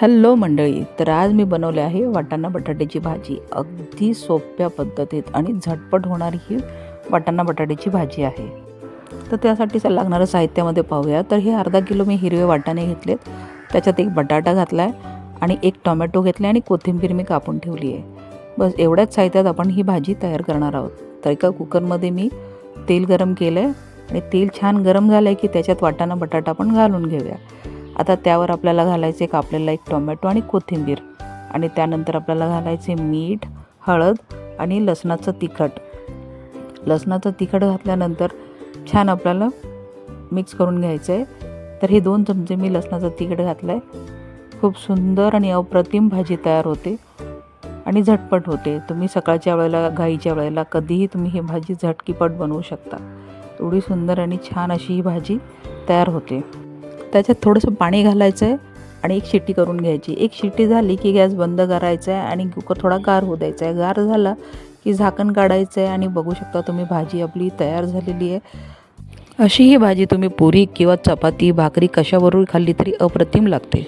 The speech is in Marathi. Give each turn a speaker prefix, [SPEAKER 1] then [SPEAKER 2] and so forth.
[SPEAKER 1] हॅलो मंडळी तर आज मी बनवले आहे वाटाणा बटाट्याची भाजी. अगदी सोप्या पद्धतीत आणि झटपट होणारी ही वाटाणा बटाट्याची भाजी आहे. तर त्यासाठी लागणारं साहित्यामध्ये पाहूया. तर हे अर्धा किलो मी हिरवे वाटाणे घेतलेत. त्याच्यात एक बटाटा घातला आहे आणि एक टोमॅटो घेतला आणि कोथिंबीर मी कापून ठेवली आहे. बस एवढ्याच साहित्यात आपण ही भाजी तयार करणार आहोत. तर एका कुकरमध्ये मी तेल गरम केलं आहे आणि तेल छान गरम झालं आहे की त्याच्यात वाटाणा बटाटा आपण घालून घेऊया. आता त्यावर आपल्याला घालायचं आहे कापलेला एक टोमॅटो आणि कोथिंबीर. आणि त्यानंतर आपल्याला घालायचे मीठ हळद आणि लसणाचं तिखट. लसणाचं तिखट घातल्यानंतर छान आपल्याला मिक्स करून घ्यायचं आहे. तर हे दोन चमचे मी लसणाचं तिखट घातलं आहे खूप सुंदर आणि अप्रतिम भाजी तयार होते आणि झटपट होते. तुम्ही सकाळच्या वेळेला घाईच्या वेळेला कधीही तुम्ही ही भाजी झटकीपट बनवू शकता. एवढी सुंदर आणि छान अशी ही भाजी तयार होते. त्याच्यात थोडंसं पाणी घालायचं आहे आणि एक शिट्टी करून घ्यायची. एक शिट्टी झाली की गॅस बंद करायचा आहे आणि कुकर थोडा गार होऊ द्यायचा आहे गार झाला की झाकण काढायचं आहे आणि बघू शकता तुम्ही भाजी आपली तयार झालेली आहे. अशी ही भाजी तुम्ही पुरी किंवा चपाती भाकरी कशाबरोबर खाल्ली तरी अप्रतिम लागते.